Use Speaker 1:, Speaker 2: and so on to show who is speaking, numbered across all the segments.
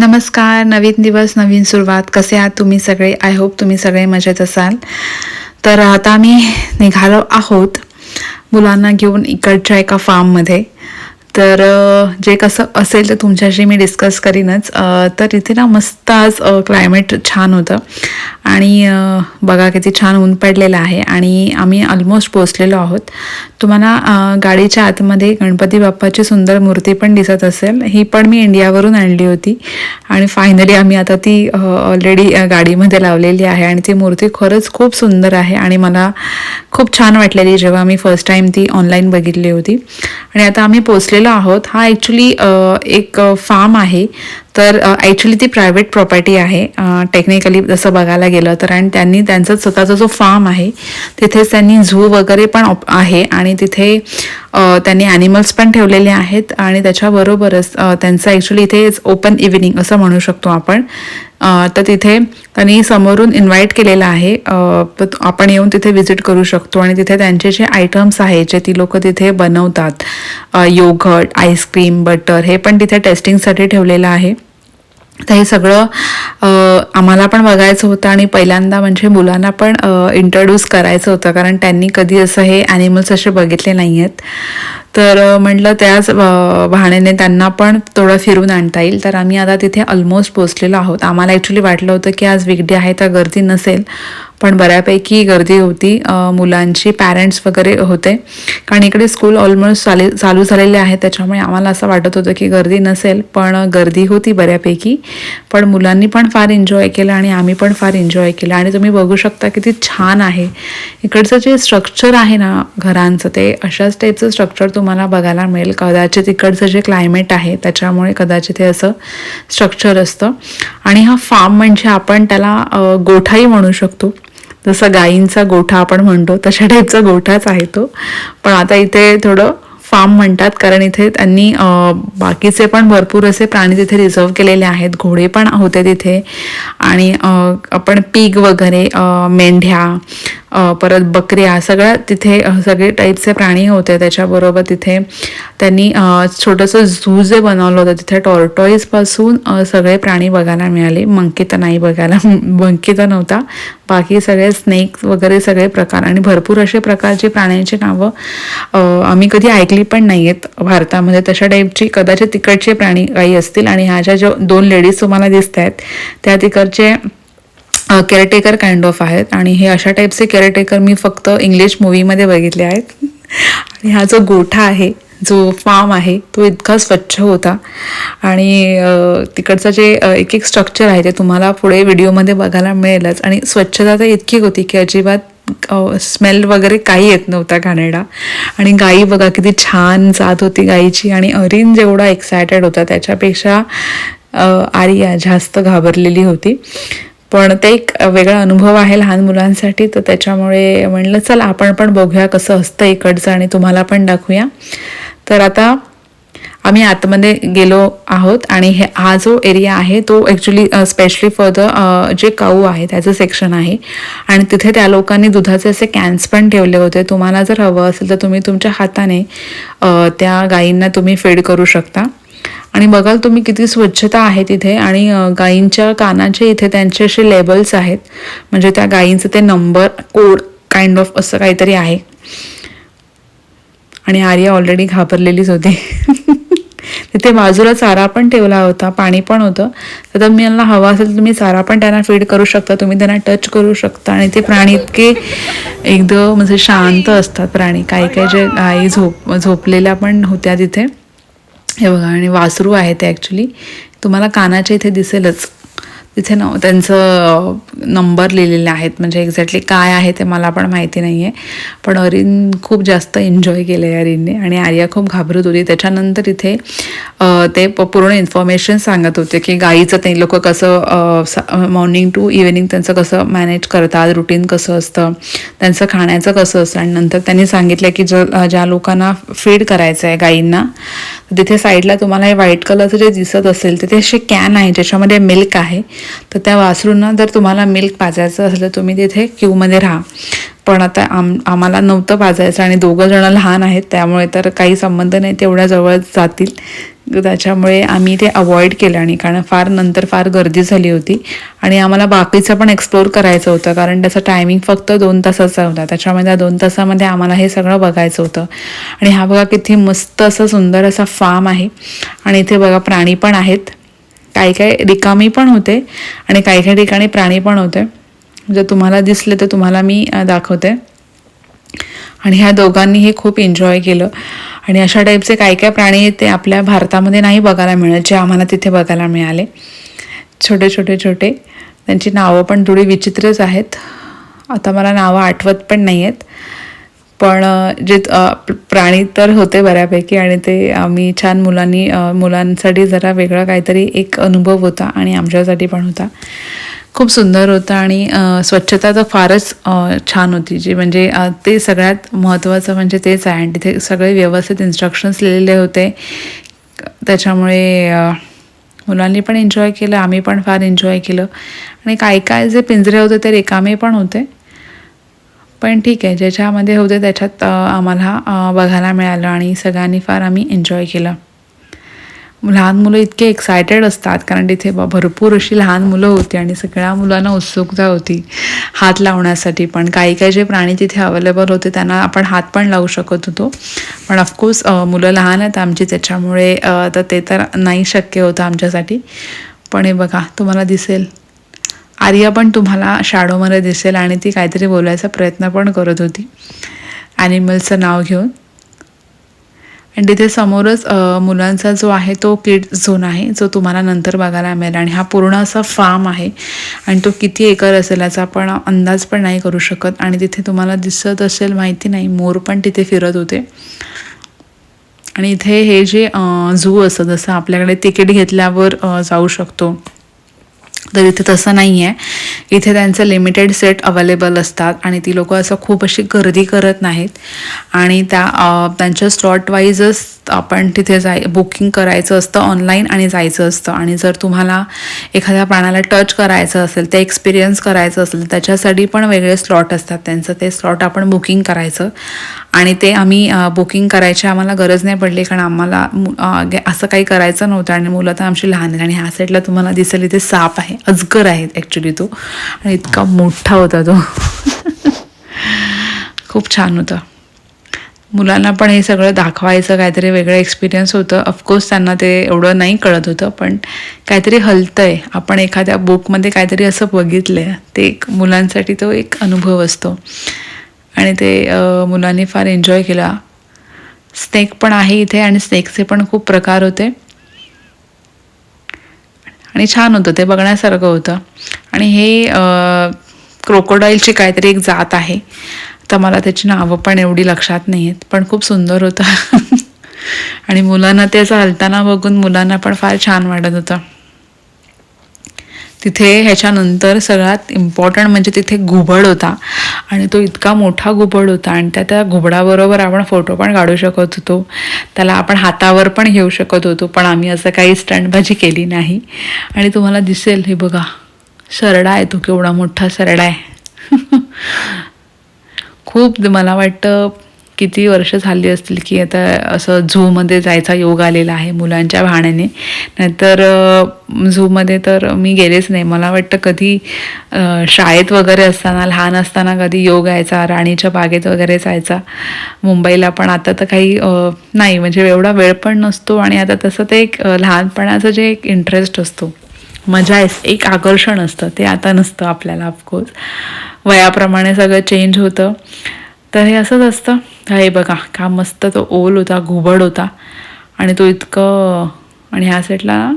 Speaker 1: नमस्कार नवीन दिवस नवीन सुरुवात. कसे आहात तुम्ही सगळे? आय होप तुम्ही सगळे मजेत असाल. तर आता आम्ही निघालो आहोत मुलांना घेऊन इकडच्या एका फार्ममध्ये तर जे कसं असेल तर तुमच्याशी मी डिस्कस करीनच. तर इथे ना मस्त आज क्लायमेट छान होतं. आणि बघा किती छान ऊन पडलेलं आहे. आणि आम्ही ऑलमोस्ट पोचलेलो आहोत. तुम्हाला गाडीच्या आतमध्ये गणपती बाप्पाची सुंदर मूर्ती पण दिसत असेल. ही पण मी इंडियावरून आणली होती. आणि फायनली आम्ही आता ती ऑलरेडी गाडीमध्ये लावलेली आहे. आणि ती मूर्ती खरंच खूप सुंदर आहे आणि मला खूप छान वाटलेली जेव्हा मी फर्स्ट टाईम ती ऑनलाईन बघितली होती. आणि आता आम्ही पोचलेलो आहोत. हा ॲक्च्युली एक फार्म आहे. तर ॲक्च्युली ती प्रायव्हेट प्रॉपर्टी आहे. टेक्निकली जसं बघायला गेलं तर आणि त्यांनी त्यांचा स्वतःचा जो फार्म आहे तिथेच त्यांनी झू वगैरे पण आहे आणि तिथे त्यांनी ॲनिमल्स पण ठेवलेले आहेत आणि त्याच्याबरोबरच त्यांचं ॲक्च्युली इथे ओपन इव्हिनिंग असं म्हणू शकतो आपण. तर तिथे त्यांनी समोरून इन्व्हाइट केलेलं आहे. आपण येऊन तिथे व्हिजिट करू शकतो आणि तिथे त्यांचे जे आयटम्स आहेत जे ती लोक तिथे बनवतात योगट आईस्क्रीम बटर हे पण तिथे टेस्टिंगसाठी ठेवलेलं आहे. तर हे सगळं आम्हाला पण बघायचं होतं आणि पहिल्यांदा म्हणजे मुलांना पण इंट्रोड्यूस करायचं होतं. कारण त्यांनी कधी असं हे ॲनिमल्स असे बघितले नाही आहेत तर म्हटलं त्याच भाण्याने त्यांना पण थोडं फिरून आणता येईल. तर आम्ही आता तिथे ऑलमोस्ट पोचलेलो आहोत. आम्हाला ॲक्च्युली वाटलं होतं की आज विकडे आहे तर गर्दी नसेल. पण बऱ्यापैकी गर्दी होती. मुलांची पॅरेंट्स वगैरे होते. कारण इकडे स्कूल ऑलमोस्ट चाले चालू झालेले आहे त्याच्यामुळे आम्हाला असं वाटत होतं की गर्दी नसेल. पण गर्दी होती बऱ्यापैकी. पण मुलांनी पण फार एन्जॉय केलं आणि आम्ही पण फार एन्जॉय केलं. आणि तुम्ही बघू शकता किती छान आहे. इकडचं जे स्ट्रक्चर आहे ना घरांचं ते अशाच टाईपचं स्ट्रक्चर तुम्हाला बघायला मिळेल. कदाचित इकडचं जे क्लायमेट आहे त्याच्यामुळे कदाचित हे असं स्ट्रक्चर असतं. आणि हा फार्म म्हणजे आपण त्याला गोठाही म्हणू शकतो. जसं गायींचा गोठा आपण म्हणतो तशा टाईपचा गोठाच आहे तो. पण आता इथे थोडं फार्म म्हणतात कारण इथे त्यांनी बाकीचे पण भरपूर असे प्राणी तिथे रिझर्व केलेले आहेत. घोडे पण होते तिथे. आणि आपण पीक वगैरे मेंढ्या परत बकऱ्या सगळ्या तिथे सगळे टाईपचे प्राणी होते त्याच्याबरोबर तिथे. त्यांनी छोटंसं झू जे बनवलं होतं तिथे टॉर्टॉईजपासून सगळे प्राणी बघायला मिळाले. मंकी तर नाही बघायला मंकी तर नव्हता. बाकी सगळे स्नेक वगैरे सगळे प्रकार आणि भरपूर असे प्रकारचे प्राण्यांची नावं आम्ही कधी ऐकली पण नाही आहेत भारतामध्ये. तशा टाईपची कदाचित तिकडचे प्राणी काही असतील आणि ह्या ज्या ज्या दोन लेडीज तुम्हाला दिसत आहेत त्या तिकडचे केअरटेकर काइंड ऑफ आहेत. आणि हे अशा टाईपचे केअरटेकर मी फक्त इंग्लिश मूवीमध्ये बघितले आहेत. आणि हा जो गोठा आहे जो फार्म आहे तो इतका स्वच्छ होता. आणि तिकडचं जे एक एक स्ट्रक्चर आहे ते तुम्हाला पुढे व्हिडिओमध्ये बघायला मिळेलच. आणि स्वच्छता तर इतकी होती की अजिबात स्मेल वगैरे काही येत नव्हता घाणेडा आणि गाई बघा किती छान जात होती गाईची. आणि अरिन जेवढा एक्सायटेड होता त्याच्यापेक्षा आर्या जास्त घाबरलेली होती. पण ते एक वेगळा अनुभव आहे लहान मुलांसाठी तर त्याच्यामुळे म्हणलं चल आपण पण बघूया कसं असतं इकडचं आणि तुम्हाला पण दाखवूया. तर आता आम्ही आतमध्ये गेलो आहोत आणि हे हा जो एरिया आहे तो ॲक्च्युली स्पेशली फॉर द जे काऊ आहे त्याचं सेक्शन आहे. आणि तिथे त्या लोकांनी दुधाचे असे कॅन्स पण ठेवले होते. तुम्हाला जर हवं असेल तर तुम्ही तुमच्या हाताने त्या गायींना तुम्ही फेड करू शकता. आणि बघाल तुम्ही किती स्वच्छता आहे तिथे आणि गायींच्या कानाचे इथे त्यांचे असे लेबल्स आहेत. म्हणजे त्या गायींचं ते नंबर कोड काइंड ऑफ असं काहीतरी आहे. आणि आर्या ऑलरेडी घाबरलेलीच होती. तिथे बाजूला चारा पण ठेवला होता पाणी पण होतं. तर मी यांना हवा असेल तर तुम्ही चारा पण त्यांना फीड करू शकता तुम्ही त्यांना टच करू शकता. आणि ते प्राणी इतके एकदम म्हणजे शांत असतात प्राणी. काही काही जे गायी झोप झोपलेल्या पण होत्या तिथे. हे बघा आणि वासरू आहे ते ॲक्च्युली तुम्हाला कानाच्या इथे दिसेलच. तिथे न त्यांचं नंबर लिहिलेले आहेत. म्हणजे एक्झॅक्टली काय आहे ते मला पण माहिती नाही आहे पण अरिन खूप जास्त एन्जॉय केलं आहे अरिनने आणि आर्या खूप घाबरत होती. त्याच्यानंतर इथे ते प- पूर्ण इन्फॉर्मेशन सांगत होते की गाईचं ते लोक कसं मॉर्निंग टू इव्हिनिंग त्यांचं कसं मॅनेज करतात रुटीन कसं असतं त्यांचं खाण्याचं कसं असतं. आणि नंतर त्यांनी सांगितलं की ज ज्या लोकांना फीड करायचं आहे गाईंना तिथे साईडला तुम्हाला हे व्हाईट कलरचं जे दिसत असेल तिथे असे कॅन आहे ज्याच्यामध्ये मिल्क आहे. तर त्या वासरूंना जर तुम्हाला मिल्क पाजायचं असलं तुम्ही तिथे क्यूमध्ये राहा. पण आता आम आम्हाला नव्हतं पाजायचं आणि दोघं जण लहान आहेत त्यामुळे तर काही संबंध नाही तेवढ्या जवळ जातील. त्याच्यामुळे आम्ही ते अवॉइड केलं आणि कारण फार नंतर फार गर्दी झाली होती. आणि आम्हाला बाकीचं पण एक्सप्लोर करायचं होतं कारण त्याचं टायमिंग फक्त दोन तासाचा होता. त्याच्यामध्ये त्या दोन तासामध्ये आम्हाला हे सगळं बघायचं होतं. आणि हा बघा किती मस्त असं सुंदर असा फार्म आहे. आणि इथे बघा प्राणी पण आहेत. काही काही रिकामी पण होते आणि काही काही ठिकाणी प्राणी पण होते. जर तुम्हाला दिसले तर तुम्हाला मी दाखवते. आणि ह्या दोघांनी हे खूप एन्जॉय केलं. आणि अशा टाईपचे काय काय प्राणी आहेत ते आपल्या भारतामध्ये नाही बघायला मिळत जे आम्हाला तिथे बघायला मिळाले. छोटे छोटे छोटे. त्यांची नावं पण थोडी विचित्रच आहेत. आता मला नावं आठवत पण नाही आहेत पण जे प्राणी तर होते बऱ्यापैकी आणि ते आम्ही छान मुलांनी मुलांसाठी जरा वेगळा काहीतरी एक अनुभव होता आणि आमच्यासाठी पण होता. खूप सुंदर होता आणि स्वच्छता तर फारच छान होती. जी म्हणजे ते सगळ्यात महत्त्वाचं म्हणजे तेच आहे आणि तिथे सगळे व्यवस्थित इन्स्ट्रक्शन्स लिहिलेले होते. त्याच्यामुळे मुलांनी पण एन्जॉय केलं आम्ही पण फार एन्जॉय केलं. आणि काय काय जे पिंजरे होते ते रिकामे पण होते. पण ठीक आहे ज्याच्यामध्ये होते त्याच्यात आम्हाला बघायला मिळालं आणि सगळ्यांनी फार आम्ही एन्जॉय केलं. लहान मुलं इतके एक्सायटेड असतात कारण तिथे ब- भरपूर अशी लहान मुलं होती आणि सगळ्या मुलांना उत्सुकता होती हात लावण्यासाठी. पण काही काही जे प्राणी तिथे अवेलेबल होते त्यांना आपण हात पण लावू शकत होतो. पण ऑफकोर्स मुलं लहान आहेत आमची त्याच्यामुळे तर ते तर नाही शक्य होतं आमच्यासाठी. पण हे बघा तुम्हाला दिसेल. आर्या पण तुम्हाला शाडोमध्ये दिसेल आणि ती काहीतरी बोलायचा प्रयत्न पण करत होती. ॲनिमल्सचं नाव घेऊन. आणि तिथे समोरच मुलांचा जो आहे तो किड झोन आहे जो तुम्हाला नंतर बघायला मिळेल. आणि हा पूर्ण असा फार्म आहे. आणि तो किती एकर असेल याचा आपण अंदाज पण नाही करू शकत. आणि तिथे तुम्हाला दिसत असेल माहिती नाही मोर पण तिथे फिरत होते. आणि इथे हे जे झू असतं जसं आपल्याकडे तिकीट घेतल्यावर जाऊ शकतो. तर इथे तसं नाही आहे इथे त्यांचे लिमिटेड सेट अवेलेबल असतात आणि ती लोकं असं खूप अशी गर्दी करत नाहीत. आणि त्या त्यांच्या स्लॉट वाईजच आपण तिथे जाय बुकिंग करायचं असतं ऑनलाईन आणि जायचं असतं. आणि जर तुम्हाला एखाद्या प्राण्याला टच करायचं असेल ते एक्सपिरियन्स करायचं असेल त्याच्यासाठी पण वेगळे स्लॉट असतात. त्यांचं ते स्लॉट आपण बुकिंग करायचं. आणि ते आम्ही बुकिंग करायची आम्हाला गरज नाही पडली कारण आम्हाला असं काही करायचं नव्हतं. आणि मुलं तर आमची लहान आहेत आणि ह्या साईडला तुम्हाला दिसेल इथे साप आहे. अजगर आहे ॲक्च्युली तो. आणि इतका मोठा होता तो. खूप छान होता. मुलांना पण हे सगळं दाखवायचं काहीतरी वेगळं एक्सपिरियन्स होतं. ऑफकोर्स त्यांना ते एवढं नाही कळत होतं पण काहीतरी हलतं आहे आपण एखाद्या बुकमध्ये काहीतरी असं बघितलं आहे ते एक मुलांसाठी तो एक अनुभव असतो. आणि ते मुलांनी फार एन्जॉय केला. स्नेक पण आहे इथे आणि स्नेकचे पण खूप प्रकार होते. आणि छान होतं ते बघण्यासारखं होतं. आणि हे क्रोकोडाईलची काहीतरी एक जात आहे. तर मला त्याची नावं पण एवढी लक्षात नाही आहेत पण खूप सुंदर होतं. आणि मुलांना ते असं हलताना बघून मुलांना पण फार छान वाटत होतं. तिथे ह्याच्यानंतर सगळ्यात इम्पॉर्टंट म्हणजे तिथे घुबड होता. आणि तो इतका मोठा घुबड होता आणि त्या त्या घुबडाबरोबर आपण फोटो पण काढू शकत होतो. त्याला आपण हातावर पण घेऊ शकत होतो पण आम्ही असं काही स्टंटबाजी केली नाही. आणि तुम्हाला दिसेल हे बघा सरडा आहे तो केवढा मोठा सरडा आहे. खूप मला वाटतं किती वर्ष झाली असतील की आता असं झूमध्ये जायचा योग आलेला आहे मुलांच्या भाण्याने नाहीतर झूमध्ये तर मी गेलेच नाही. मला वाटतं कधी शाळेत वगैरे असताना लहान असताना कधी योग यायचा राणीच्या बागेत वगैरे जायचा. मुंबईला पण आता तर काही नाही. म्हणजे एवढा वेळ पण नसतो आणि आता तसं ते एक लहानपणाचं जे एक इंटरेस्ट असतो. मजा येस एक आकर्षण असतं. ते आता नसतं आपल्याला ऑफकोर्स वयाप्रमाणे सगळं चेंज होतं. तर हे असंच असतं. हे बघा का मस्त तो ओल होता घुबड होता. आणि तो इतकं आणि ह्या साईडला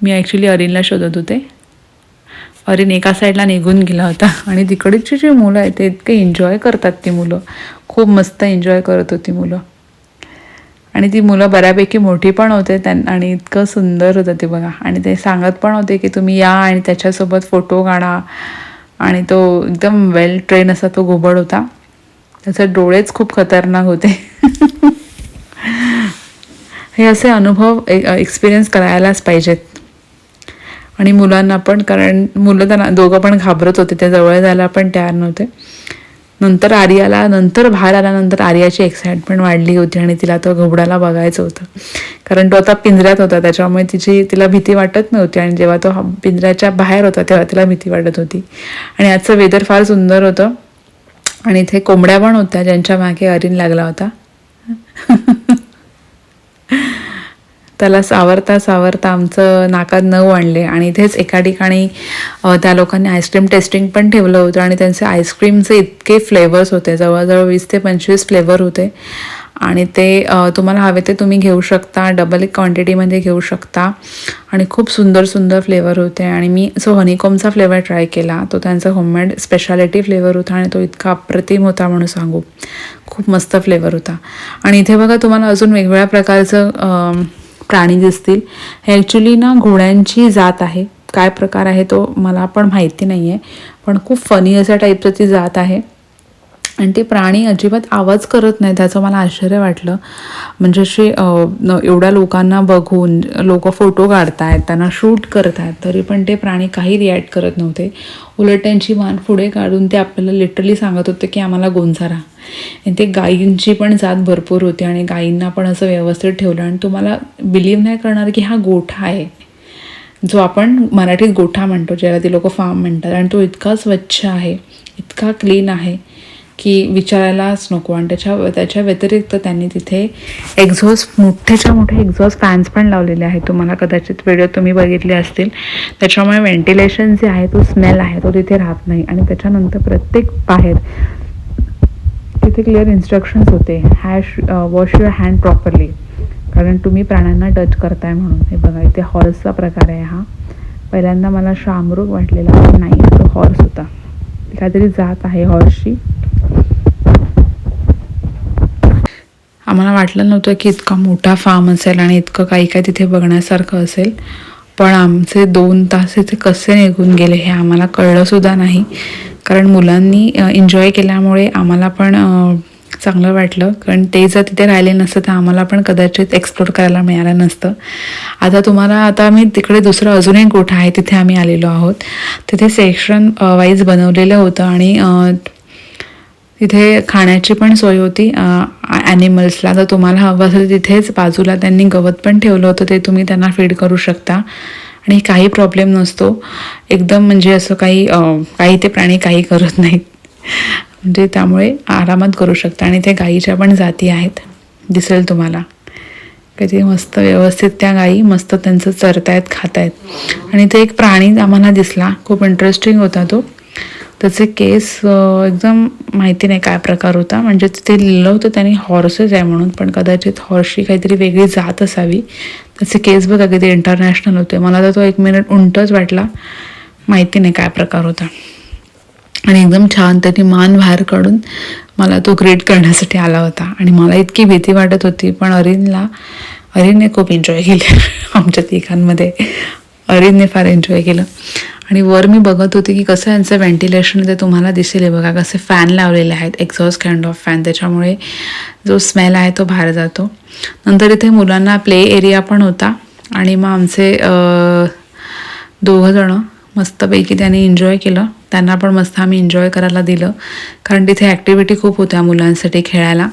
Speaker 1: मी ॲक्च्युली अरिनला शोधत होते. अरिन एका साईडला निघून गेला होता. आणि तिकडची जी मुलं आहेत ते इतके एन्जॉय करतात ती मुलं. खूप मस्त एन्जॉय करत होती मुलं. आणि ती मुलं बऱ्यापैकी मोठी पण होते त्यां आणि इतकं सुंदर होतं ते बघा. आणि ते सांगत पण होते की तुम्ही या आणि त्याच्यासोबत फोटो काढा. आणि तो एकदम वेल ट्रेन असा तो घुबड होता. त्याचे डोळेच खूप खतरनाक होते. हे असे अनुभव एक्सपिरियन्स करायलाच पाहिजेत. आणि मुलांना पण कारण मुलं त्यांना दोघं पण घाबरत होते. त्या जवळ जायला पण तयार नव्हते. नंतर आर्याला नंतर बाहेर आल्यानंतर आर्याची एक्साइटमेंट वाढली होती आणि तिला तो घोबडाला बघायचं होतं. कारण तो आता पिंजऱ्यात होता त्याच्यामुळे तिची तिला भीती वाटत नव्हती आणि जेव्हा तो पिंजऱ्याच्या बाहेर होता तेव्हा तिला भीती वाटत होती. आणि आजचं वेदर फार सुंदर होतं. आणि इथे कोंबड्या पण होत्या ज्यांच्या मागे अरिन लागला होता. त्याला सावरता सावरता आमचं नाकात नऊ आणले. आणि इथेच एका ठिकाणी त्या लोकांनी आईस्क्रीम टेस्टिंग पण ठेवलं होतं आणि त्यांचे आईस्क्रीमचे इतके फ्लेवर्स होते. जवळजवळ वीस ते पंचवीस फ्लेवर होते. आणि ते तुम्हाला हवे ते तुम्ही घेऊ शकता. डबल क्वांटिटीमध्ये घेऊ शकता. आणि खूप सुंदर सुंदर फ्लेवर होते. आणि मी सो हनीकॉमचा फ्लेवर ट्राय केला. तो त्यांचा होममेड स्पेशालिटी फ्लेवर होता आणि तो इतका अप्रतिम होता म्हणून सांगू. खूप मस्त फ्लेवर होता. आणि इथे बघा तुम्हाला अजून वेगवेगळ्या प्रकारचं प्राणी दिसतील. हे ॲक्च्युली ना घोड्यांची जात आहे. काय प्रकार आहे तो मला पण माहिती नाही आहे पण खूप फनी अशा टाईपचं ती जात आहे. आणि ते प्राणी अजिबात आवाज करत नाही त्याचं मला आश्चर्य वाटलं. म्हणजे असे एवढ्या लोकांना बघून लोक फोटो काढतायत त्यांना शूट करतायत तरी पण ते प्राणी काही रिॲक्ट करत नव्हते. उलट त्यांची मान पुढे काढून ते आपल्याला लिटरली सांगत होते की आम्हाला गोंजारा आणि ते गायींची पण जात भरपूर होती आणि गायींना पण असं व्यवस्थित ठेवलं. आणि तुम्हाला बिलीव्ह नाही करणार की हा गोठा आहे. जो आपण मराठीत गोठा म्हणतो ज्याला ती लोक फार्म म्हणतात. आणि तो इतका स्वच्छ आहे इतका क्लीन आहे. की विचारायलाच नको. आणि त्याच्या त्याच्या व्यतिरिक्त त्यांनी तिथे एक्झॉस्ट मोठ्याच्या मोठे एक्झॉस्ट फॅन्स पण लावलेले आहेत. तुम्हाला कदाचित व्हिडिओ तुम्ही बघितले असतील. त्याच्यामुळे व्हेंटिलेशन जे आहे तो स्मेल आहे तो तिथे राहत नाही. आणि त्याच्यानंतर प्रत्येक बाहेर तिथे क्लिअर इन्स्ट्रक्शन्स होते. Hash wash your hand properly कारण तुम्ही प्राण्यांना टच करताय म्हणून. हे बघा इथे हॉर्सचा प्रकार आहे हा. पहिल्यांदा मला शामरूग वाटलेला नाही तो हॉर्स होता. काहीतरी जात आहे हॉर्सची आम्हाला वाटलं नव्हतं की इतका मोठा फार्म असेल आणि इतकं काही काही तिथे बघण्यासारखं असेल. पण आमचे दोन तास इथे कसे निघून गेले हे आम्हाला कळलंसुद्धा नाही. कारण मुलांनी एन्जॉय केल्यामुळे आम्हाला पण चांगलं वाटलं. कारण ते जर तिथे राहिले नसतं तर आम्हाला पण कदाचित एक्सप्लोर करायला मिळालं नसतं. आता तुम्हाला आता आम्ही तिकडे दुसरं अजून एक गोठा आहे तिथे आम्ही आलेलो आहोत. तिथे सेक्शन वाईज बनवलेलं होतं आणि तिथे खाण्याची पण सोय होती. ॲनिमल्सला तर तुम्हाला हवं असेल तिथेच बाजूला त्यांनी गवत पण ठेवलं होतं. ते तुम्ही त्यांना फीड करू शकता. आणि काही प्रॉब्लेम नसतो. एकदम म्हणजे असं काही काही ते प्राणी काही करत नाहीत. म्हणजे त्यामुळे आरामात करू शकता. आणि ते गाईच्या पण जाती आहेत. दिसेल तुम्हाला. किती मस्त व्यवस्थित त्या गाई मस्त त्यांचं चरतायत खातायत. आणि ते एक प्राणी आम्हाला दिसला. खूप इंटरेस्टिंग होता तो. त्याचे केस एकदम माहिती नाही काय प्रकार होता. म्हणजे तिथे लिहिलं होतं त्याने हॉर्सेस आहे म्हणून पण कदाचित हॉर्सची काहीतरी वेगळी जात असावी. त्याचे केस बघा किती इंटरनॅशनल होते. मला तर तो एक मिनिट उंटच वाटला. माहिती नाही काय प्रकार होता. आणि एकदम छान त्यांनी मान बाहेर काढून मला तो ग्रेट करण्यासाठी आला होता. आणि मला इतकी भीती वाटत होती पण अरिनला अरिनने खूप एन्जॉय केले आमच्या तिघांमध्ये. अरिनने फार एन्जॉय केलं. आणि वर मी बघत होते की कसं यांचं व्हेंटिलेशन ते तुम्हाला दिसेल. आहे बघा कसे फॅन लावलेले आहेत. एक्झॉस्ट काइंड ऑफ फॅन त्याच्यामुळे जो स्मेल आहे तो बाहेर जातो. नंतर इथे मुलांना प्ले एरिया पण होता. आणि मग आमचे दोघंजणं मस्तपैकी त्यांनी एन्जॉय केलं. त्यांना पण मस्त आम्ही एन्जॉय करायला दिलं. कारण तिथे ॲक्टिव्हिटी खूप होत्या मुलांसाठी खेळायला.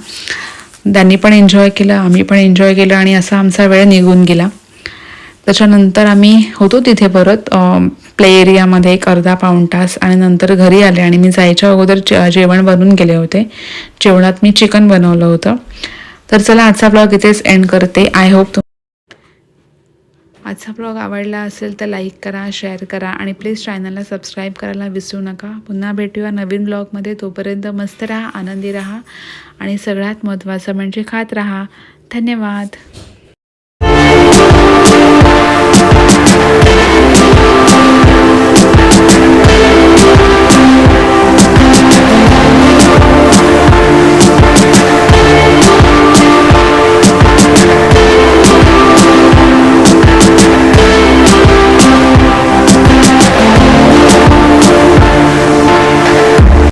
Speaker 1: त्यांनी पण एन्जॉय केलं आम्ही पण एन्जॉय केलं आणि असा आमचा वेळ निघून गेला. त्याच्यानंतर आम्ही होतो तिथे परत प्ले एरियामध्ये एक अर्धा पाऊण तास आणि नंतर घरी आले आणि मी जायच्या अगोदर जेवण बनवून गेले होते. जेवणात मी चिकन बनवलं होतं. तर चला आजचा ब्लॉग इथेच एंड करते. आय होप आजचा ब्लॉग आवडला असेल तर लाईक करा शेअर करा आणि प्लीज चॅनलला सबस्क्राईब करायला विसरू नका. पुन्हा भेटूया नवीन ब्लॉगमध्ये तोपर्यंत मस्त राहा आनंदी राहा आणि सगळ्यात महत्त्वाचं म्हणजे खात राहा. धन्यवाद.